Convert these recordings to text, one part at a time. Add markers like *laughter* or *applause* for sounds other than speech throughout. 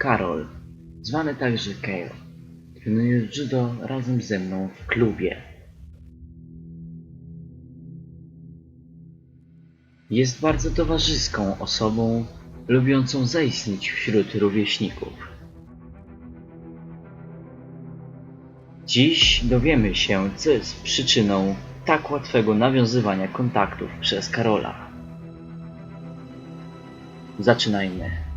Karol, zwany także Kale. Trenuje judo razem ze mną w klubie. Jest bardzo towarzyską osobą, lubiącą zaistnieć wśród rówieśników. Dziś dowiemy się, co jest przyczyną tak łatwego nawiązywania kontaktów przez Karola. Zaczynajmy.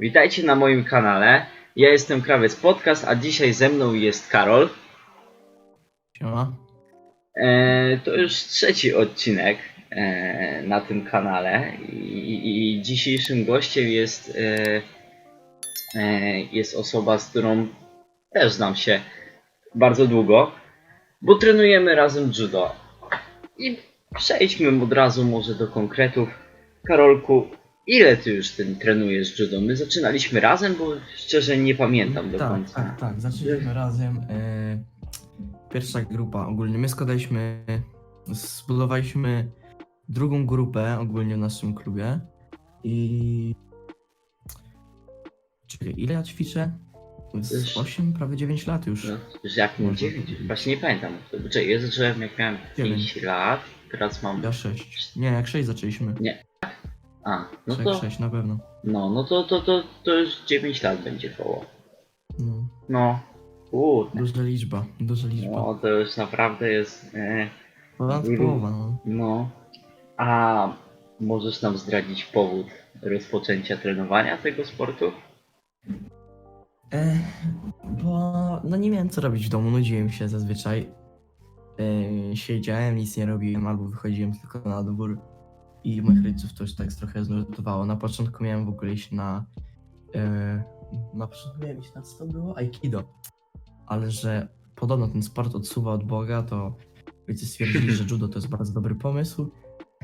Witajcie na moim kanale. Ja jestem Krawiec Podcast, a dzisiaj ze mną jest Karol. Siema. E, to już trzeci odcinek e, na tym kanale i, i dzisiejszym gościem jest, e, e, jest osoba, z którą też znam się bardzo długo, bo trenujemy razem judo. I przejdźmy od razu może do konkretów. Karolku, ile ty już ten trenujesz judo? My zaczynaliśmy razem, bo szczerze nie pamiętam do tak, końca. tak, tak. Zaczęliśmy razem. E, pierwsza grupa ogólnie. My składaliśmy, zbudowaliśmy drugą grupę ogólnie w naszym klubie. I. Czekaj, ile ja ćwiczę? Z 8, prawie 9 lat już. No, już jak nie Może 9, być. właśnie nie pamiętam. Czekaj, ja zacząłem jak miałem Dziewięć. 5 lat, teraz mam... Ja 6. Nie, jak 6 zaczęliśmy. A, no to, 6 na pewno. no, no to, to, to, to już 9 lat będzie koło. No. No, kurde. Duża liczba, duża liczba. No, to już naprawdę jest... E, Ponad ilu- połowa, no. no, a możesz nam zdradzić powód rozpoczęcia trenowania tego sportu? E, bo no nie miałem co robić w domu, nudziłem się zazwyczaj. E, siedziałem, nic nie robiłem, albo wychodziłem tylko na dwór. I moich rodziców to już tak trochę znurtowało. Na początku miałem w ogóle iść na. E, na początku miałem iść na co to było? Aikido. Ale że podobno ten sport odsuwa od Boga, to rodzice stwierdzili, że judo to jest bardzo dobry pomysł.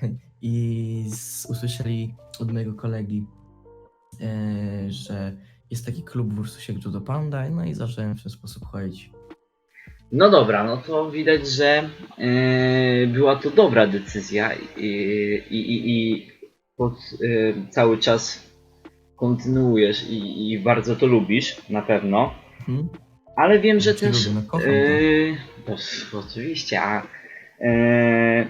*laughs* I z, usłyszeli od mojego kolegi, e, że jest taki klub w Ursusie Judo Panda, no i zacząłem w ten sposób chodzić. No dobra, no to widać, że e, była to dobra decyzja i, i, i, i pod, e, cały czas kontynuujesz i, i bardzo to lubisz, na pewno. Hmm? Ale wiem, że Cię też. lubię, no kocham to. e, to oczywiście, a e,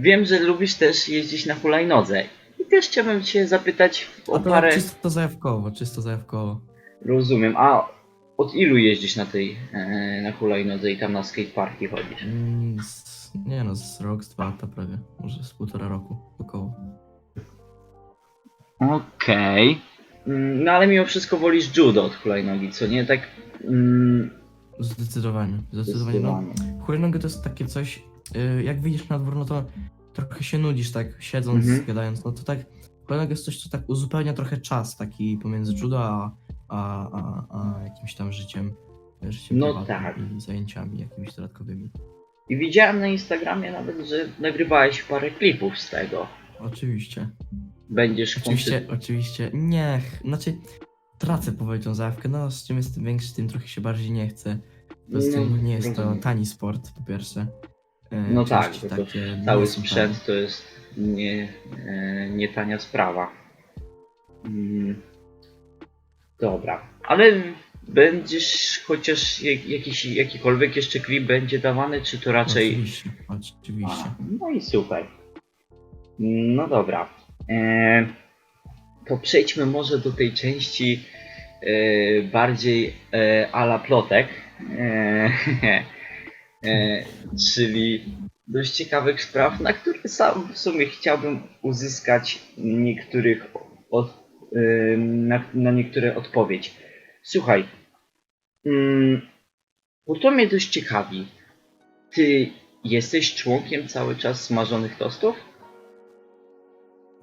wiem, że lubisz też jeździć na hulajnodze. I też chciałbym Cię zapytać A o to parę. czysto zajawkowo, czysto zajawkowo. Rozumiem. A od ilu jeździsz na tej e, na hulajnodze i tam na skateparki chodzisz? Mm, z, nie no, z rok, z dwa lata prawie, może z półtora roku około. Okej. Mm, No ale mimo wszystko wolisz judo od hulajnogi, co nie? Tak. Mm, Zdecydowanie, zdecydowanie. No, hulajnoga to jest takie coś, y, jak wyjdziesz na dwór, no to trochę się nudzisz tak siedząc, Mhm. gadając, no to tak, hulajnoga jest coś, co tak uzupełnia trochę czas taki pomiędzy judo a, a, a, a jakimś tam życiem, życiem No prywatnym tak. i zajęciami jakimiś dodatkowymi. I widziałem na Instagramie nawet, że nagrywałeś parę klipów z tego. Oczywiście. Będziesz Oczywiście, oczywiście. Nie, ch- znaczy tracę powoli tą zajawkę. No, z czym jestem większy, tym trochę się bardziej nie chcę. Poza No, tym nie jest to rozumiem. tani sport, po pierwsze. E, No tak, części bo to takie Cały są sprzęt to jest nie, e, nie tania sprawa. Mm, dobra, ale będziesz chociaż jak- jakiś, jakikolwiek jeszcze klip będzie dawany, czy to raczej. Oczywiście, oczywiście. A, no i super. No dobra. E, to przejdźmy może do tej części e, bardziej e, ala plotek. E, *laughs* e, czyli dość ciekawych spraw, na które sam w sumie chciałbym uzyskać niektórych od, na, na niektóre odpowiedź. Słuchaj, mm, bo to mnie dość ciekawi. Ty jesteś członkiem cały czas smażonych tostów?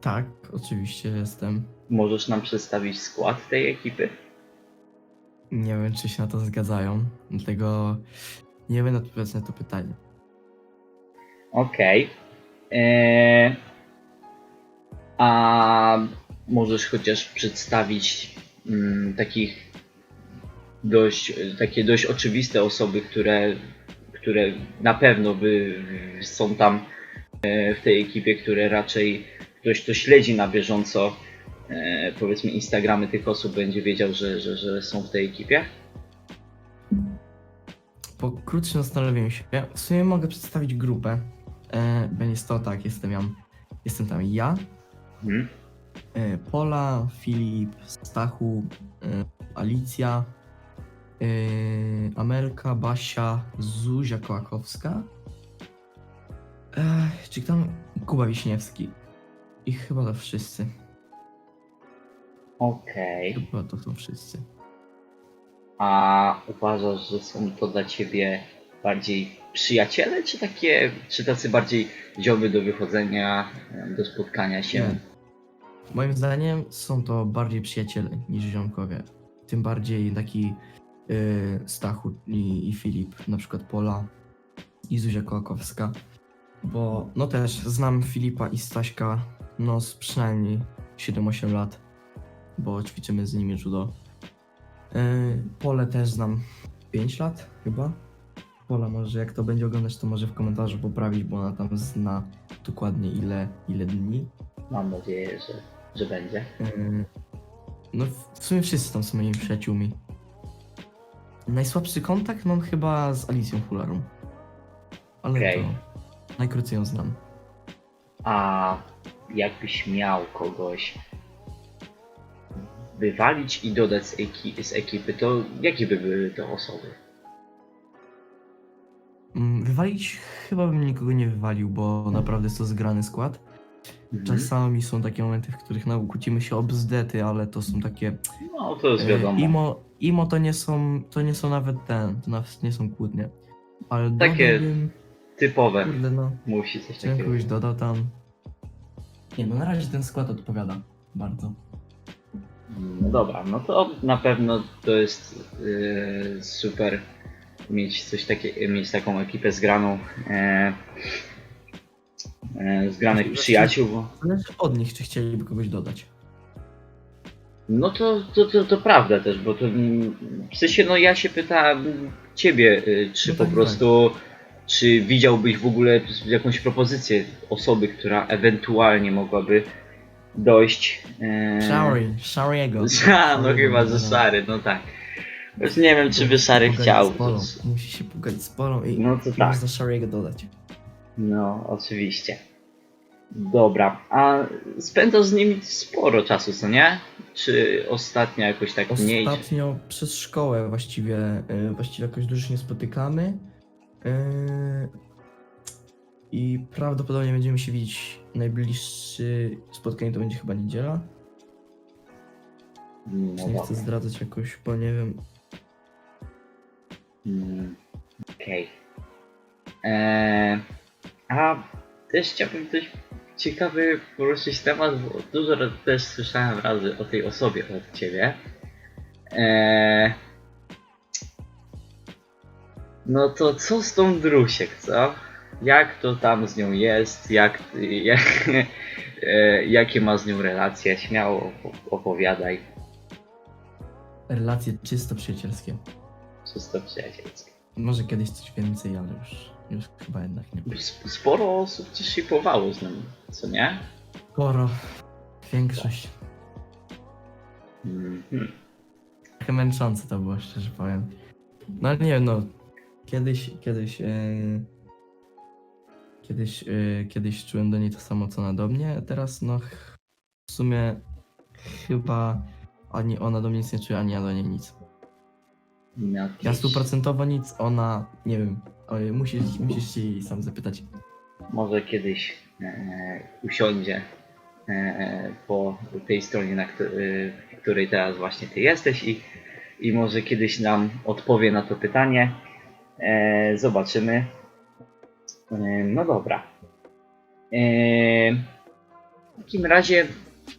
Tak, oczywiście jestem. Możesz nam przedstawić skład tej ekipy? Nie wiem, czy się na to zgadzają, dlatego nie będę odpowiadać na to pytanie. Okej. Eee, A możesz chociaż przedstawić mm, takich dość, takie dość oczywiste osoby, które, które na pewno by są tam e, w tej ekipie, które raczej ktoś, kto śledzi na bieżąco, e, powiedzmy, Instagramy tych osób, będzie wiedział, że, że, że są w tej ekipie? Po krótszym zastanowieniu się, w sumie mogę przedstawić grupę. E, będzie to tak, jestem, ja, jestem tam ja, Mhm. e, Pola, Filip, Stachu, e, Alicja, e, Amelka, Basia, Zuzia Kołakowska. E, czy tam Kuba Wiśniewski. I chyba to wszyscy. Okej. Chyba to są wszyscy. A uważasz, że są to dla ciebie bardziej przyjaciele, czy takie, czy tacy bardziej ziomy do wychodzenia, do spotkania się? Moim zdaniem są to bardziej przyjaciele niż ziomkowie. Tym bardziej taki y, Stachu i, i Filip, na przykład Pola i Zuzia Kołakowska. Bo no też znam Filipa i Staśka no z przynajmniej 7-8 lat, bo ćwiczymy z nimi judo. Y, Pole też znam 5 lat chyba. Pola może jak to będzie oglądać, to może w komentarzu poprawić, bo ona tam zna dokładnie ile, ile dni. Mam nadzieję, że, że będzie. Yy, No, w sumie wszyscy tam są moimi przyjaciółmi. Najsłabszy kontakt mam chyba z Alicją Fularą. Ale Okej. to najkrócej ją znam. A jakbyś miał kogoś wywalić i dodać z, eki- z ekipy, to jakie by były to osoby? Mm, Wywalić chyba bym nikogo nie wywalił, bo naprawdę jest to zgrany skład. Mhm. Czasami są takie momenty, w których no, kłócimy się o bzdety, ale to są takie. No to jest e, wiadomo. Imo, imo to nie są, to nie są nawet ten, to nawet nie są kłótnie. Ale Takie- dodałbym, Typowe. kurde no, Musi coś takiego. kogoś dodał tam? Nie, no na razie ten skład odpowiada bardzo. No dobra, no to na pewno to jest yy, super mieć coś takie, mieć taką ekipę zgraną, e, e, zgranych przyjaciół. Bo... Zależy od nich, czy chcieliby kogoś dodać. No to, to, to, to prawda też, bo to mm, w sensie no ja się pytałem ciebie, y, czy No po tak, prostu czy widziałbyś w ogóle jakąś propozycję osoby, która ewentualnie mogłaby dojść. E... Shari, Shariego. *laughs* A, no chyba ze Szary, no tak. Już nie wiem, czy by Szary Pogadać chciał. Z Polą. Musi się pogadać z Polą i No to tak. można Shariego dodać. No, oczywiście. Dobra, a spędzasz z nimi sporo czasu, co nie? Czy ostatnio jakoś tak mniej? Ostatnio przez szkołę właściwie, y, właściwie jakoś dużo się nie spotykamy. Y, I prawdopodobnie będziemy się widzieć najbliższe spotkanie to będzie chyba niedziela. No nie chcę dobra. zdradzać jakoś, bo nie wiem. Mm, Okej. Eee, A też chciałbym coś ciekawy poruszyć temat, bo dużo razy też słyszałem razy o tej osobie od ciebie. Eee, No to co z tą Drusiek, co? Jak to tam z nią jest? Jak, *laughs* jak, e, jakie ma z nią relacje? Śmiało opo- opowiadaj. Relacje czysto przyjacielskie. Czysto przyjacielskie. Może kiedyś coś więcej, ale już, już chyba jednak nie. Sp- Sporo osób też shipowało z nim, co nie? Sporo. Większość. Mhm. Trochę męczące to było, szczerze powiem. No nie wiem, no. Kiedyś, kiedyś, e, kiedyś, e, kiedyś czułem do niej to samo, co ona do mnie. a Teraz, no, w sumie chyba ani ona do mnie nic nie czuje, ani ja do niej nic. Ja Jakieś- stuprocentowo nic, ona, nie wiem, oj, musisz, musisz się jej sam zapytać. Może kiedyś e, usiądzie e, po tej stronie, na któ- e, w której teraz właśnie ty jesteś i, i może kiedyś nam odpowie na to pytanie. E, zobaczymy. E, no dobra. E, w takim razie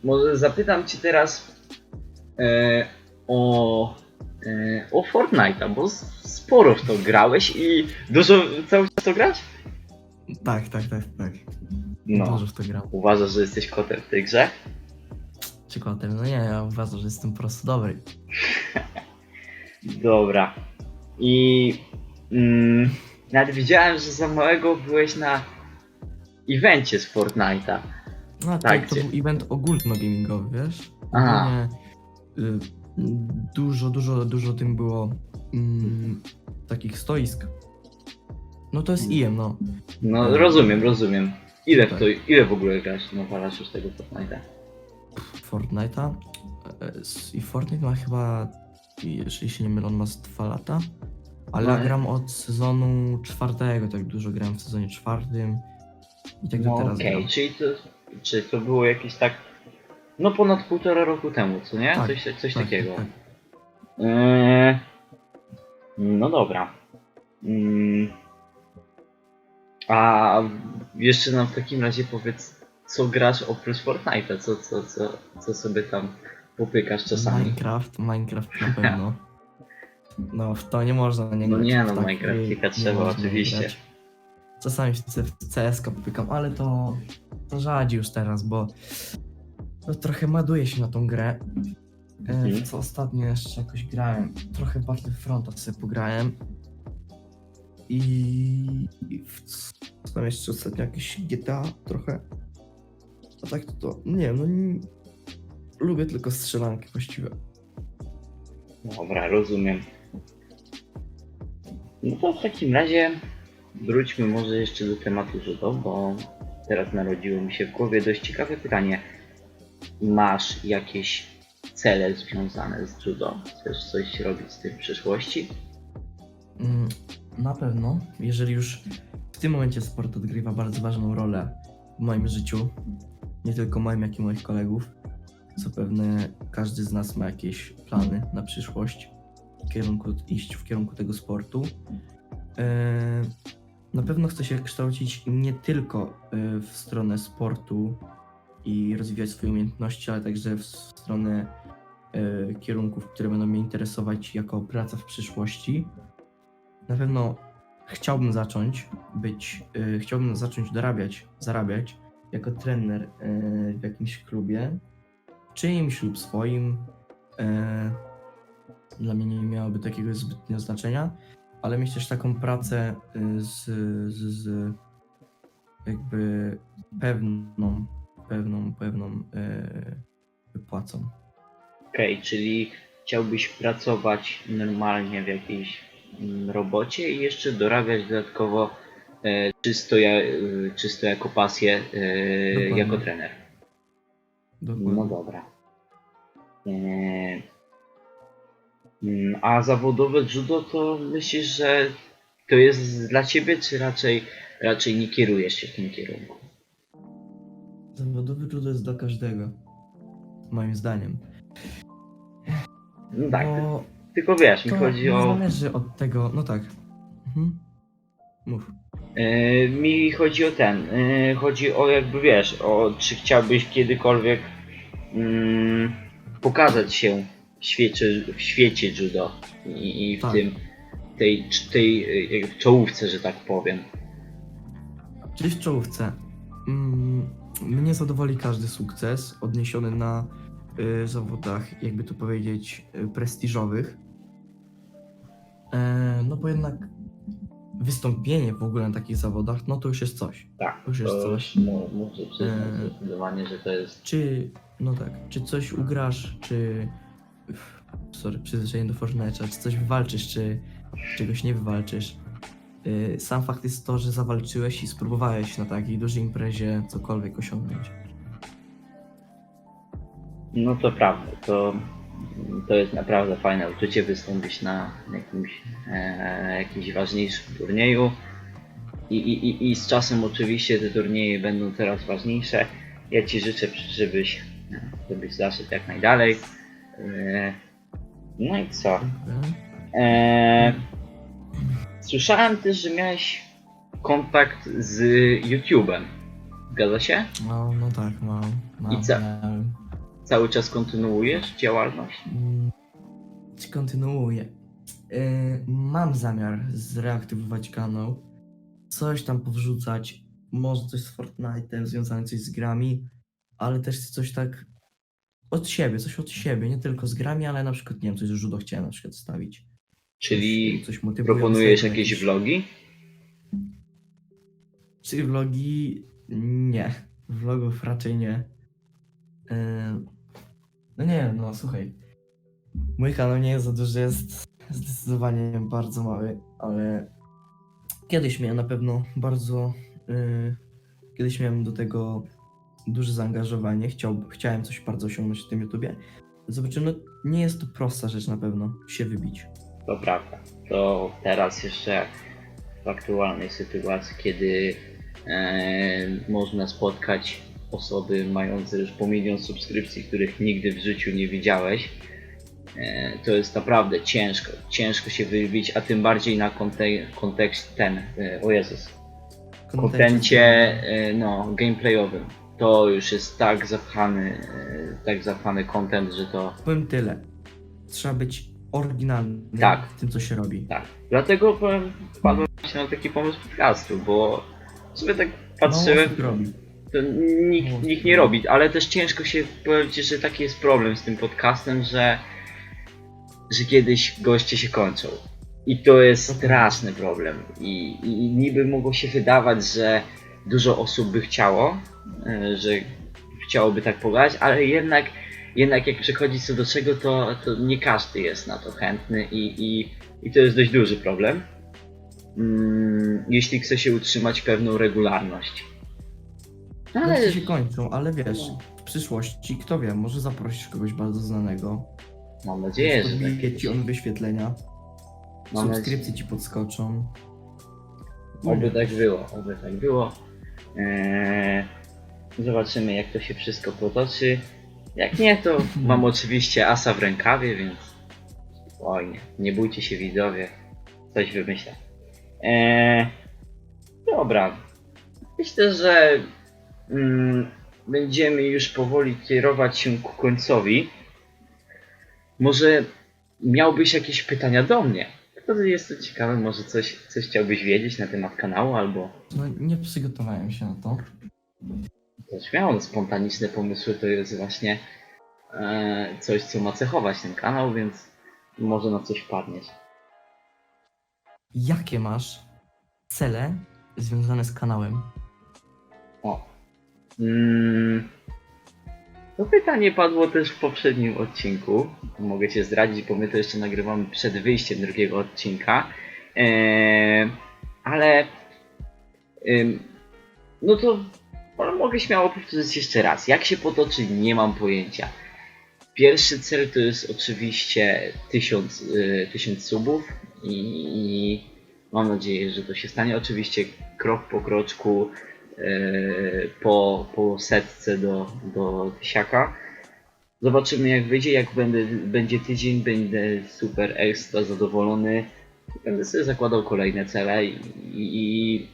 może zapytam cię teraz e, o, o Fortnite'a, bo sporo w to grałeś i dużo cały czas to grać? Tak, tak, tak, tak. No. Dużo w to gram. Uważasz, że jesteś kotem w tej grze? Przykładem, no nie, ja uważam, że jestem po prostu dobry. *laughs* Dobra. I mm, nawet widziałem, że za małego byłeś na evencie z Fortnite'a. No to, Tak, to gdzie- był event ogólno-gamingowy, wiesz? Aha. Ogólnie, y, dużo, dużo, dużo tym było mm, takich stoisk. No to jest IM, no. No rozumiem, rozumiem. Ile w Tak. to, ile w ogóle grasz, no walasz już tego Fortnite'a? Fortnite'a. E, s- I Fortnite ma chyba, jeżeli się nie mylę, on ma z 2 lata. Ale No, ale- gram od sezonu czwartego, tak dużo gram w sezonie czwartym. I tak do No teraz okej, czyli to, czy to było jakieś tak, no ponad półtora roku temu, co nie? Tak, coś coś tak, takiego. tak. Eee, no dobra. Mm. A jeszcze nam w takim razie powiedz, co grasz oprócz Fortnite'a, co, co, co, co sobie tam popykasz czasami. Minecraft, Minecraft na pewno. *laughs* No, w to nie można nie No grać. nie w no, tak, Minecraftika nie trzeba oczywiście. grać. Czasami w CS popykam, ale to, to rzadziej już teraz, bo to trochę maduje się na tą grę. E, Mhm. W co ostatnio jeszcze jakoś grałem? Trochę w Battlefronta sobie pograłem. I, i w co tam jeszcze ostatnio jakieś GTA trochę. A tak to, to nie wiem, no nie, lubię tylko strzelanki właściwie. Dobra, rozumiem. No to w takim razie wróćmy może jeszcze do tematu judo, bo teraz narodziło mi się w głowie dość ciekawe pytanie. Masz jakieś cele związane z judo? Chcesz coś robić z tym w przyszłości? Mm, Na pewno, jeżeli już w tym momencie sport odgrywa bardzo ważną rolę w moim życiu, nie tylko moim, jak i moich kolegów, zapewne każdy z nas ma jakieś plany na przyszłość, w kierunku, iść w kierunku tego sportu. E, Na pewno chcę się kształcić nie tylko e, w stronę sportu i rozwijać swoje umiejętności, ale także w stronę e, kierunków, które będą mnie interesować jako praca w przyszłości. Na pewno chciałbym zacząć być, y, chciałbym zacząć dorabiać, zarabiać jako trener y, w jakimś klubie, czyimś lub swoim. Dla mnie nie miałoby takiego zbytnio znaczenia, ale mieć też taką pracę z, z, z jakby pewną, pewną, pewną y, wypłacą. Okej, czyli chciałbyś pracować normalnie w jakiejś mm, robocie i jeszcze dorabiać dodatkowo e, czysto, e, czysto jako pasję e, Dokładnie. jako trener. Dokładnie. No dobra. Mm, A zawodowe judo to myślisz, że to jest dla ciebie, czy raczej, raczej nie kierujesz się w tym kierunku? Zawodowy judo jest dla każdego, moim zdaniem. No tak, Bo tylko wiesz, mi to chodzi nie o. zależy od tego, no tak. Mhm. Mów. E, mi chodzi o ten. e, chodzi o jakby wiesz, o czy chciałbyś kiedykolwiek mm, pokazać się w świecie, w świecie judo i, i w Tak. tym tej, tej e, w czołówce, że tak powiem. Czyli w czołówce. Mm, mnie zadowoli każdy sukces odniesiony na y, zawodach, jakby to powiedzieć, y, prestiżowych. E, no bo jednak wystąpienie w ogóle na takich zawodach, no to już jest coś. Tak, Już jest to coś. mu- muszę przyznać Eee. zdecydowanie, że to jest. Czy, no tak, czy coś ugrasz, czy, sorry, przyzwyczajenie do Fortnite'a, czy coś wywalczysz, czy czegoś nie wywalczysz. Yy, Sam fakt jest to, że zawalczyłeś i spróbowałeś na takiej dużej imprezie cokolwiek osiągnąć. No to prawda, to, to jest naprawdę fajne uczucie wystąpić na jakimś, e, jakimś ważniejszym turnieju. I, i, i, I z czasem oczywiście te turnieje będą coraz ważniejsze. Ja Ci życzę, żebyś, żebyś zaszedł jak najdalej. E, no i co? Dziękuję. E, słyszałem też, że miałeś kontakt z YouTube'em. Zgadza się? No, no tak, mam. mam I co? miałem. Cały czas kontynuujesz działalność? Mm, kontynuuję? Yy, mam zamiar zreaktywować kanał, coś tam powrzucać, może coś z Fortnite'em, związane coś z grami, ale też coś tak od siebie, coś od siebie, nie tylko z grami, ale na przykład, nie wiem, coś z judo chciałem na przykład stawić. Czyli coś, proponujesz jakieś vlogi? Czy vlogi? Nie, vlogów raczej nie. Yy, No nie wiem, no słuchaj. Mój kanał nie jest za duży, jest zdecydowanie bardzo mały, ale kiedyś miałem na pewno bardzo. yy, Kiedyś miałem do tego duże zaangażowanie. Chciał, chciałem coś bardzo osiągnąć w tym YouTubie. Zobaczymy, no nie jest to prosta rzecz na pewno się wybić. To prawda. To teraz jeszcze w aktualnej sytuacji, kiedy e, można spotkać osoby mające już po milion subskrypcji, których nigdy w życiu nie widziałeś, e, to jest naprawdę ciężko. Ciężko się wybić, a tym bardziej na konte- kontekst ten, e, o Jezus, kontencie e, no, gameplayowym. To już jest tak zapchany, e, tak zapchany content, że to Powiem tyle. Trzeba być oryginalny Tak. w tym, co się robi. Tak. Dlatego powiem, wpadłem się na taki pomysł podcastu, bo sobie tak patrzyłem, osób robi. to nikt, nikt nie robi, ale też ciężko się powiedzieć, że taki jest problem z tym podcastem, że, że kiedyś goście się kończą. I to jest straszny problem. I, I, I niby mogło się wydawać, że dużo osób by chciało, e, że chciałoby tak pogadać, ale jednak, jednak jak przychodzi co do czego, to, to nie każdy jest na to chętny i, i, i to jest dość duży problem. Mm, jeśli chce się utrzymać pewną regularność. No, Ale się kończą, ale wiesz, No. w przyszłości, kto wie, może zaprosisz kogoś bardzo znanego. mam nadzieję, że tak ci on wyświetlenia, Mam subskrypcje ci podskoczą. Oby tak było, oby tak było. Eee, zobaczymy jak to się wszystko potoczy. Jak nie, to mam oczywiście asa w rękawie, więc spokojnie. Nie bójcie się widzowie. Coś wymyślę. Eee, dobra. Myślę, że mm, będziemy już powoli kierować się ku końcowi. Może miałbyś jakieś pytania do mnie? To jest to ciekawe, może coś, coś chciałbyś wiedzieć na temat kanału, albo No nie przygotowałem się na to. Śmiało, spontaniczne pomysły to jest właśnie e, coś, co ma cechować ten kanał, więc może na coś wpadniesz. Jakie masz cele związane z kanałem? O. Mm, to pytanie padło też w poprzednim odcinku. Mogę Cię zdradzić, bo my to jeszcze nagrywamy przed wyjściem drugiego odcinka. Eee, ale. ym, no to ale mogę śmiało powtórzyć jeszcze raz. Jak się potoczy, nie mam pojęcia. Pierwszy cel to jest oczywiście 1000 y, 1000 subów i, i mam nadzieję, że to się stanie. Oczywiście krok po kroczku e, po, po setce do, do tysiaka. Zobaczymy jak wyjdzie, jak będę, będzie tydzień, będę super ekstra zadowolony. Będę sobie zakładał kolejne cele i, i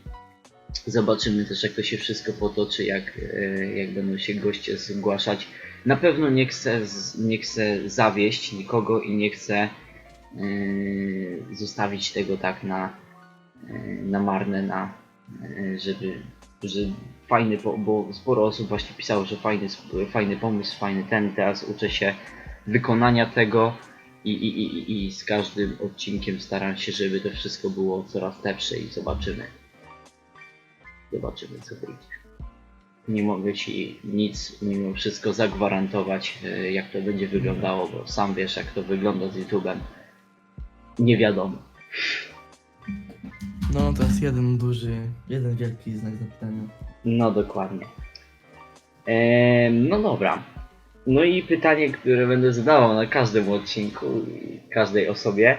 zobaczymy też jak to się wszystko potoczy, jak, e, jak będą się goście zgłaszać. Na pewno nie chcę, nie chcę zawieść nikogo i nie chcę e, zostawić tego tak na, e, na marne, na, e, żeby, że fajny, bo sporo osób właśnie pisało, że fajny, fajny pomysł, fajny ten, teraz uczę się wykonania tego i, i, i, i z każdym odcinkiem staram się, żeby to wszystko było coraz lepsze i zobaczymy. Zobaczymy co wyjdzie. Nie mogę Ci nic mimo wszystko zagwarantować, e, jak to będzie wyglądało, bo sam wiesz, jak to wygląda z YouTube'em. Nie wiadomo. No to jest jeden duży, jeden wielki znak zapytania. No dokładnie. Ehm, no dobra. No i pytanie, które będę zadawał na każdym odcinku i każdej osobie.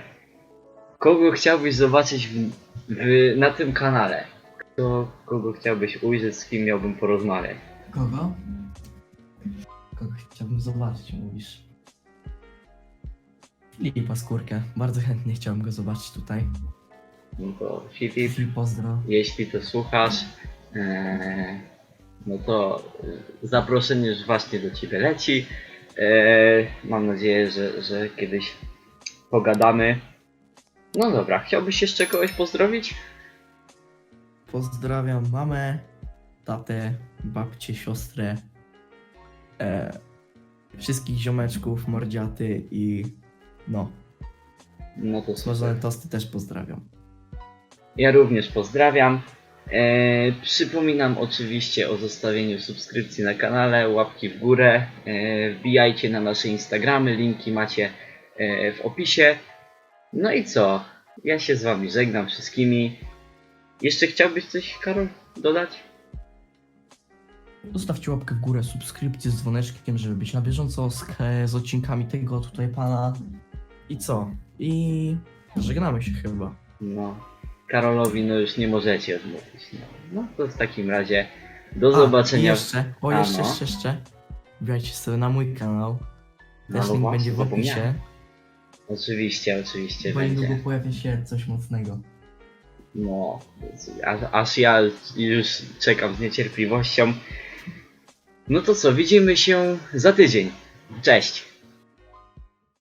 Kogo chciałbyś zobaczyć w, w, na tym kanale? Kto, kogo chciałbyś ujrzeć, z kim miałbym porozmawiać? Kogo? Kogo chciałbym zobaczyć, mówisz? Filipa Skórkę. Bardzo chętnie chciałbym go zobaczyć tutaj. No to Filip, Filip, pozdro. jeśli to słuchasz, e, no to e, zaproszenie już właśnie do Ciebie leci. E, mam nadzieję, że, że kiedyś pogadamy. No dobra, chciałbyś jeszcze kogoś pozdrowić? Pozdrawiam mamę, tatę, babcię, siostrę, e, wszystkich ziomeczków, mordziaty i no, No to super. smażone tosty też pozdrawiam. Ja również pozdrawiam. E, przypominam oczywiście o zostawieniu subskrypcji na kanale, łapki w górę. E, wbijajcie na nasze Instagramy, linki macie e, w opisie. No i co? Ja się z wami żegnam wszystkimi. Jeszcze chciałbyś coś, Karol, dodać? Zostawcie łapkę w górę, subskrypcję z dzwoneczkiem, żeby być na bieżąco z, z odcinkami tego tutaj pana. I co? I żegnamy się chyba. No, Karolowi no już nie możecie odmówić. No, no to w takim razie do A, zobaczenia. i jeszcze, o A, jeszcze, no. jeszcze, jeszcze. Wbijajcie sobie na mój kanał. No, Też bo link właśnie, będzie w opisie. Oczywiście, oczywiście Bo niedługo będzie. pojawia się coś mocnego. No, aż, ja już czekam z niecierpliwością. No to co, widzimy się za tydzień. Cześć.